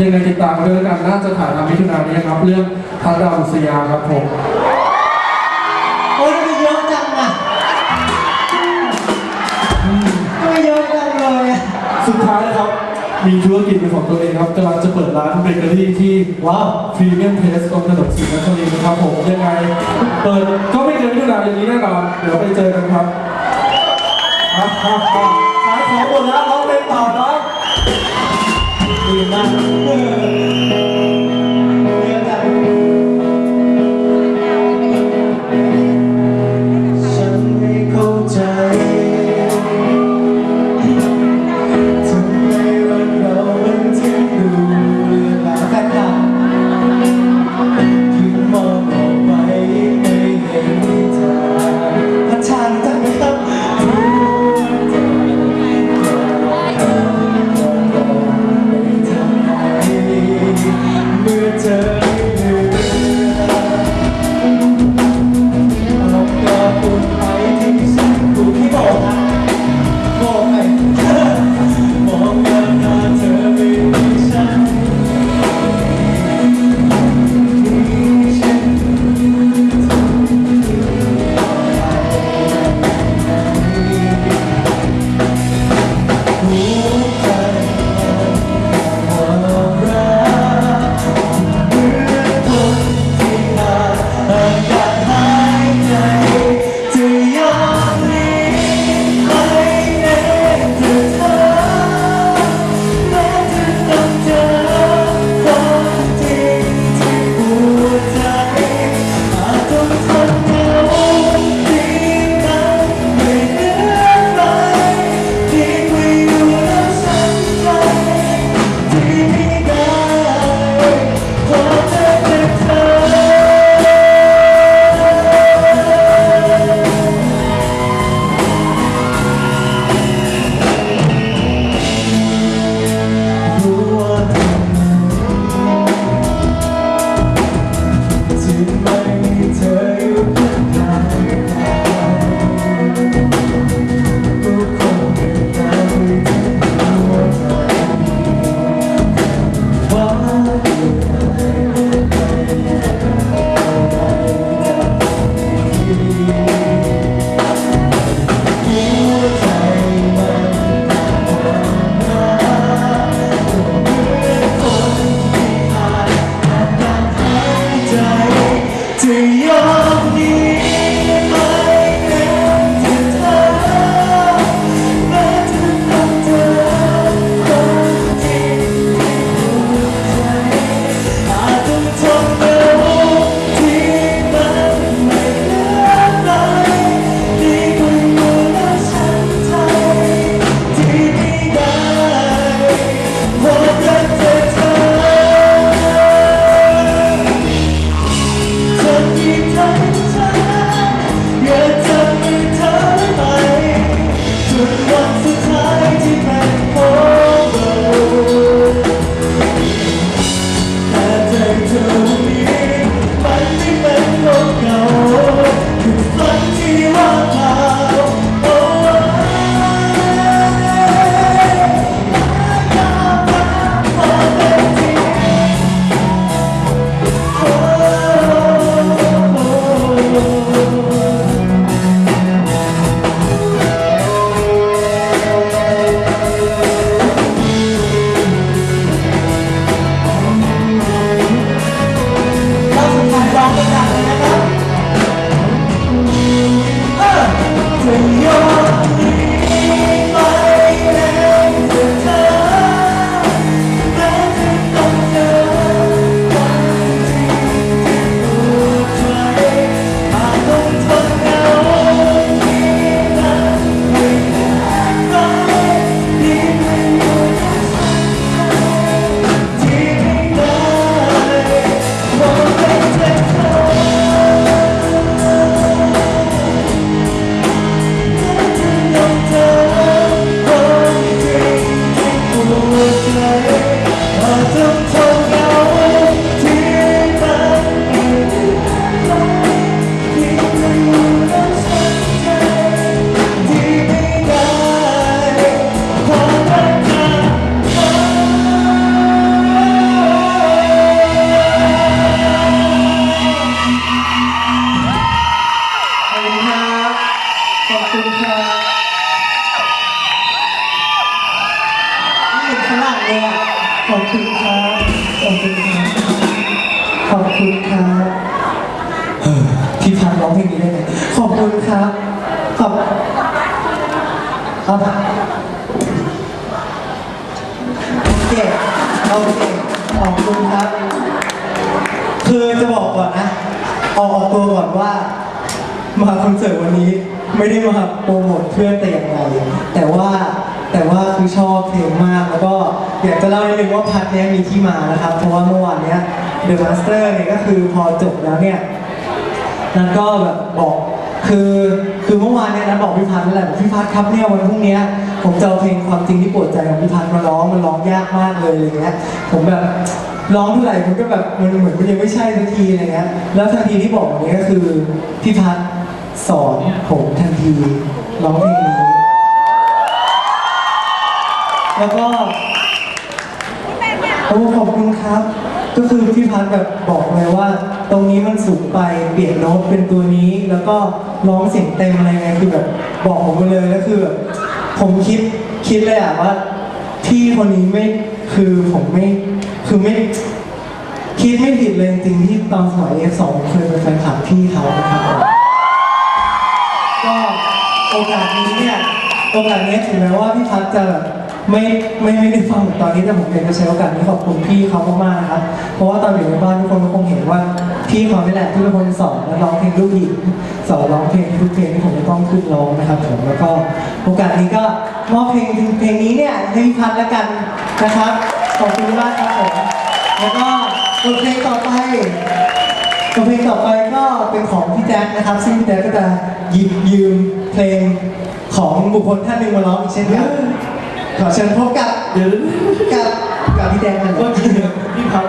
ยังไงติดตามด้วยแล้วกันน่าจะถ่ายทำมิถุนายนนี้ครับ เรื่องพระดาวสยามครับผมโอ้ยมันเยอะจังอะทำไมเยอะจังเลยอะสุดท้ายนะครับ มีธุรกิจเป็นของตัวเองครับกำลังจะเปิดร้านเบเกอรี่ที่ว้าวพรีเมียมเทสตรงถนนศรีนครินทร์นะครับผมยังไง เปิดก็ไม่เกินมิถุนายนนี้แน่นอนเดี๋ยวไปเจอกันครับอะอะอะขายของหมดแล้วร้องเพลงต่อเนาะ ดีม ฝรั่งเลยอะขอบคุณครับขอบคุณครับขอบคุณครับเออพี่พันร้องเพลงนี้ได้ไหมขอบคุณครับขอบเอาโอเคโอเคขอบคุณครับ คือจะบอกก่อนนะออกออกตัวก่อนว่า มาคอนเสิร์ตวันนี้ไม่ได้มาโปรโมทเพื่อแต่อย่างไรแต่ว่าแต่ว่าคือชอบเพลงมาก แล้วก็อยากจะเล่านิดนึงว่าพัดเนี้ยมีที่มานะครับ เพราะว่าเมื่อวานเนี้ย The Master เนี่ยก็คือพอจบแล้วเนี่ยนัทก็แบบบอกคือคือเมื่อวานเนี่ยนัทบอกพี่พัดนั่นแหละบอกพี่พัดครับเนี่ยวันพรุ่งเนี้ยผมจะเอาเพลงความจริงที่ปวดใจของพี่พัดมาร้องมันร้องยากมากเลยอะไรเงี้ยผมแบบร้องเท่าไหร่มันก็แบบมันเหมือนมันยังไม่ใช่สักทีอะไรเงี้ยแล้วทันทีที่บอกแบบนี้ยก็คือพี่พัดสอนผมทันทีร้องเพลงนี้ แล้วก็โอ้ขอบคุณครับ ก็คือพี่พัดแบบบอกเลยว่า ตรงนี้มันสูงไปเปลี่ยนโน้ตเป็นตัวนี้ แล้วก็ร้องเสียงเต็มอะไรไงคือแบบบอกผมมาเลยแล้วคือแบบผมคิดคิดเลยอะว่าพี่คนนี้ไม่คือผมไม่คือไม่คิดไม่ผิดเลยจริงๆที่ตอนสมัย F2 เคยเป็นแฟนคลับพี่เขานะครับผมก็โอกาสนี้เนี่ยโอกาสนี้ถึงแม้ว่าพี่พัฒน์จะแบบ ไม่ไม่ไม่ได้ฟังตอนนี้แต่ผมอยากจะใช้โอกาสนี้ขอบคุณพี่เขามากๆครับ เพราะว่าตอนอยู่ในบ้านทุกคนก็คงเห็นว่าพี่เขานี่แหละที่เป็นคนสอนและร้องเพลงลูกหญิงสอนร้องเพลงทุกเพลงที่ผมจะต้องขึ้นร้องนะครับผมแล้วก็โอกาสนี้ก็มอบเพลงเพลงนี้เนี่ยให้พี่พัฒน์แล้วกันนะครับขอบคุณมากครับผมแล้วก็บทเพลงต่อไปบทเพลงต่อไปก็เป็นของพี่แจ๊คนะครับ ซึ่งพี่แจ๊คก็จะหยิบยืมเพลงของบุคคลท่านหนึ่งมาร้องอีกเช่นกัน ขอเชิญพบกับหรือกับกับพี่แจ๊คนะคก็รันก็พี่พับ